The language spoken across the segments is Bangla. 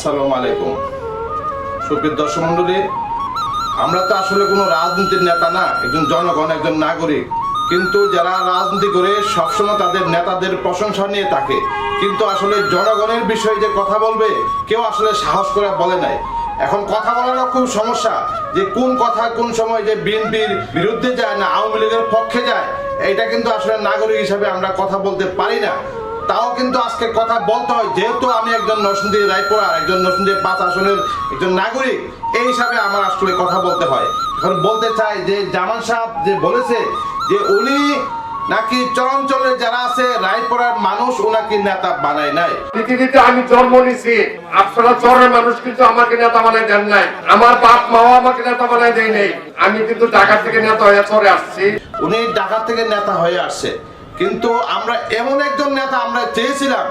আসসালামু আলাইকুম। সুপ্রিয় দর্শক মন্ডলী আমরা তো আসলে কোনো রাজনীতির নেতা না, একজন জনগণ, একজন নাগরিক। কিন্তু যারা রাজনীতি করে সবসময় তাদের নেতাদের প্রশংসা নিয়ে থাকে। কিন্তু আসলে জনগণের বিষয়ে যে কথা বলবে, কেউ আসলে সাহস করে বলে নাই। এখন কথা বলারও খুব সমস্যা যে কোন কথা কোন সময় যে বিএনপির বিরুদ্ধে যায় না, আওয়ামী লীগের পক্ষে যায় এটা কিন্তু আসলে নাগরিক হিসাবে আমরা কথা বলতে পারি না। তাও কিন্তু আজকে কথা বলতে হয় যেহেতু আমি একজন নরসিংদী রায়পুরা একজন নরসিংদী পাঁচ আসনের একজন নাগরিক এই হিসাবে আমার আসলে কথা বলতে হয়। এখন বলতে চাই যে জামান সাহেব যে বলেছে যে উনি নাকি চরাঞ্চলে যারা আছে রায়পুরার মানুষ উনাকে নেতা বানায় নাই। পৃথিবীতে আমি জন্ম নিছি আপনারা চরের মানুষ কিন্তু আমাকে নেতা বানায় দেন নাই। আমার বাপ মাও আমাকে নেতা বানায় দেয় নাই। আমি কিন্তু ঢাকা থেকে নেতা হয়ে চরে আসছি। উনি ঢাকা থেকে নেতা হয়ে আসছে। কিন্তু আমরা এমন একজন নেতা আমরা চেয়েছিলাম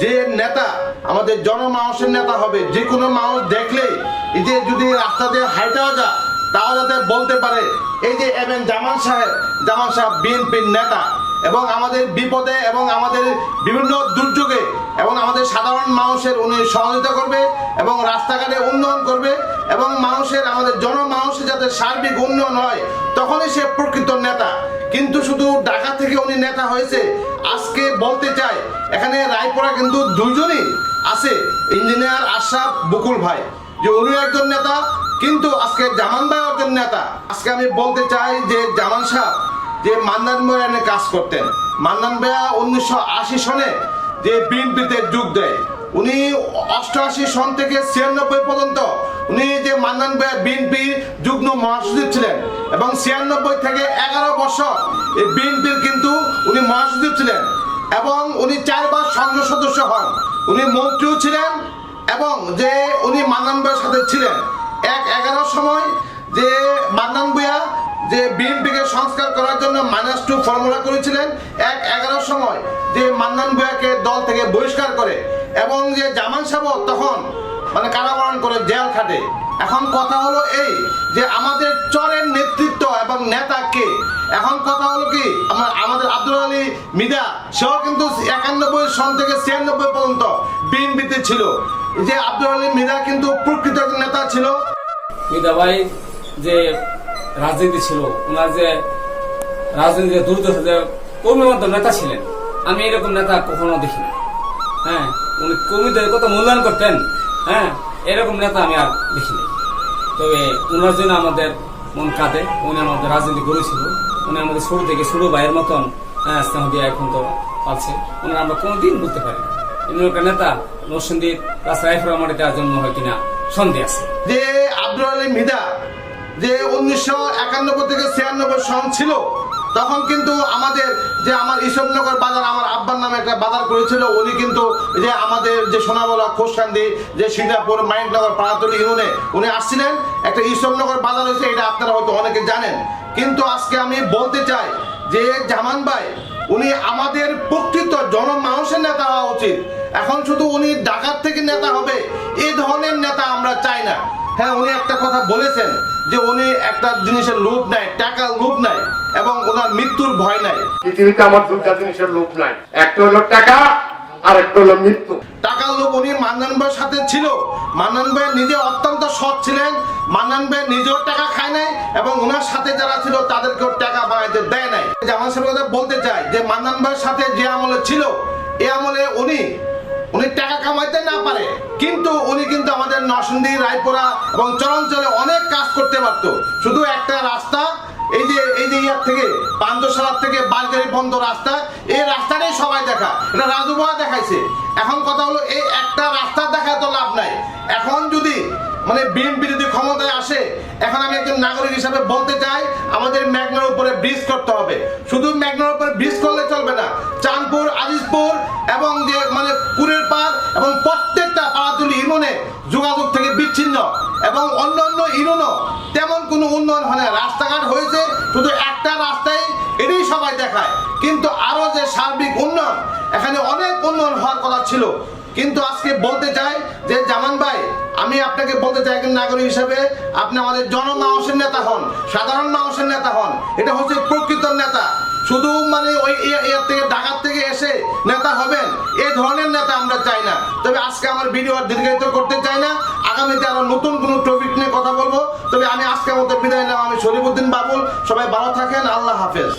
যে নেতা আমাদের জনমানুষের নেতা হবে। যে কোনো মানুষ দেখলেই এই যে যদি রাস্তা দিয়ে হাইটাও যা তাও যাতে বলতে পারে, এই যে এম এন জামান সাহেব জামান সাহেব বিএনপির নেতা এবং আমাদের বিপদে এবং আমাদের বিভিন্ন দুর্যোগে এবং আমাদের সাধারণ মানুষের উনি সহযোগিতা করবে এবং রাস্তাঘাটে উন্নয়ন করবে। এবং মানুষের, আমাদের জনমানুষের যাতে সার্বিক উন্নয়ন হয়, তখনই সে প্রকৃত নেতা। কিন্তু শুধু ঢাকা থেকে উনি নেতা হয়েছে, আজকে বলতে চাই, এখানে রায়পুরা কিন্তু দুজনই আছে। ইঞ্জিনিয়ার আশরাফ বকুল ভাই, যে উনি একজন নেতা, কিন্তু আজকে জামান ভাই একজন নেতা। আজকে আমি বলতে চাই যে জামান সাহ যে মান্নান ময়রানে কাজ করতেন। মান্নান ভাইয়া উনিশশো আশি সনে যে বিএনপিতে যোগ দেয়। উনি অষ্টআশি সন থেকে ছিয়ানব্বই পর্যন্ত উনি যে মান্নান বিএনপি যুগ্ম মহাসচিব ছিলেন এবং ছিয়ানব্বই থেকে এগারো বছর এই বিএনপির কিন্তু উনি মহাসচিব ছিলেন এবং উনি চারবার সংসদ সদস্য হন। উনি মন্ত্রীও ছিলেন এবং যে উনি মান্নান সাথে ছিলেন। এক এগারোর সময় যে মান্নান যে বিএনপিকে সংস্কার করার জন্য মাইনাস টু ফর্মুলা করেছিলেন, এক এগারোর সময় যে মান্নান ভুইয়াকে দল থেকে বহিষ্কার করে এবং যে জামান সাহেব তখন মানে কারাবরণ করে জেল খাটে। এখন কথা হলো এই যে আমাদের চরের নেতৃত্ব এবং নেতা কে? এখন কথা হলো কি আমাদের আব্দুল আলী মিদা, সেও কিন্তু একানব্বই সন থেকে ছিয়ানব্বই পর্যন্ত বিএনপিতে ছিল। যে আব্দুল আলী মিদা কিন্তু প্রকৃত নেতা ছিল। মিদা ভাই যে রাজনীতি ছিল, ওনার যে রাজনীতি দুর্দশা যে কর্মীবদ্ধ নেতা ছিলেন। আমি এরকম নেতা কখনো দেখি না হ্যাঁ উনি কর্মীদের কত মূল্যায়ন করতেন। হ্যাঁ এরকম নেতা আমি আর দেখি তবে ওনার জন্য আমাদের মন কাঁদে, উনি আমাদের রাজনীতি করেছিল। উনি আমাদের শুরু থেকে শুরু ভাইয়ের মতন হ্যাঁ স্নেহ দিয়ে এখন তো পাচ্ছে ওনার আমরা কোনোদিন বলতে পারি না। নেতা নরসিংদীর রাস্তায় রায়পুরা মাটিতে জন্ম হয় কিনা সন্দেহ আছে। যে আব্দুল আলী মিদা যে উনিশশো একানব্বই থেকে ছিয়ানব্বই সন ছিল তখন কিন্তু আমাদের যে আমার ইসবনগর বাজার, আমার আব্বার নামে একটা বাজার করেছিল, উনি কিন্তু যে আমাদের যে সোনাবলা খোসকান্দি যে সিঙ্গাপুর মাইন্ডনগর পাড়াতলি ইউনে উনি আসছিলেন। একটা ইসবনগর বাজার হয়েছে, এটা আপনারা হয়তো অনেকে জানেন। কিন্তু আজকে আমি বলতে চাই যে জামান ভাই, উনি আমাদের প্রকৃত জনমানুষের নেতা হওয়া উচিত। এখন শুধু উনি ডাকাত থেকে নেতা হবে এই ধরনের নেতা আমরা চাই না। হ্যাঁ উনি একটা কথা বলেছেন যে উনি একটা জিনিসের লোভ নাই টাকা লোভ নাই এবং ওনার মৃত্যুর ভয় নাই। পৃথিবীতে আমার দুটা জিনিসের লোভ নাই। একটা হলো টাকা আর একটা হলো মৃত্যু। টাকার লোক উনি মান্নান ভাইয়ের সাথে ছিল। মান্নান ভাই নিজে অত্যন্ত সৎ ছিলেন। মান্নান ভাই নিজেও টাকা খায় নাই এবং ওনার সাথে যারা ছিল তাদেরকেও টাকা বানাইতে দেয় নাই। জামান সাহেব কথা বলতে চাই যে মান্নান ভাইয়ের সাথে যে আমলে ছিল এই আমলে উনি উনি টাকা কামাইতে না পারে, কিন্তু উনি কিন্তু আমাদের নরসিংদী, রায়পুরা এবং চরাঞ্চলে অনেক কাজ করতে পারতো। শুধু একটা রাস্তা, এই যে এই যে ইয়ার থেকে পান্ডসালার থেকে বালগাড়ি বন্ধ রাস্তা, এই রাস্তাটাই সবাই দেখা। এটা রাজুবা দেখাইছে। এখন কথা হলো, এই একটা রাস্তা দেখায় তো লাভ নাই। এখন যদি মানে বিএনপি যদি ক্ষমতায় আসে, এখন আমি একজন নাগরিক হিসাবে বলতে চাই, আমাদের মেঘনার উপরে ব্রিজ করতে হবে। শুধু মেঘনার উপরে ব্রিজ করলে চলবে না এবং যে মানে কুরের পাড় এবং প্রত্যেকটা পাড়াতুলি ইউনিয়নে যোগাযোগ থেকে বিচ্ছিন্ন এবং অন্য অন্য ইউনিয়নও তেমন কোনো উন্নয়ন হয় না। রাস্তাঘাট হয়েছে, শুধু একটা রাস্তায় এটাই সবাই দেখায়। কিন্তু আরও যে সার্বিক উন্নয়ন, এখানে অনেক উন্নয়ন হওয়ার কথা ছিল। কিন্তু আজকে বলতে চাই যে, জামান ভাই, আমি আপনাকে বলতে চাই একজন নাগরিক হিসেবে, আপনি আমাদের জনমানুষের নেতা হন, সাধারণ মানুষের নেতা হন। এটা হচ্ছে প্রকৃত নেতা। শুধু মানে ওই থেকে ডাকাত থেকে এসে নেতা হবেন, এ ধরনের নেতা আমরা চাই না। তবে আজকে আমার ভিডিও আর দীর্ঘায়িত করতে চাই না। আগামীতে আরও নতুন কোনো টপিক নিয়ে কথা বলব। তবে আমি আজকের মতো বিদায় নিলাম। আমি শরীফুদ্দিন বাবুল। সবাই ভালো থাকেন। আল্লাহ হাফেজ।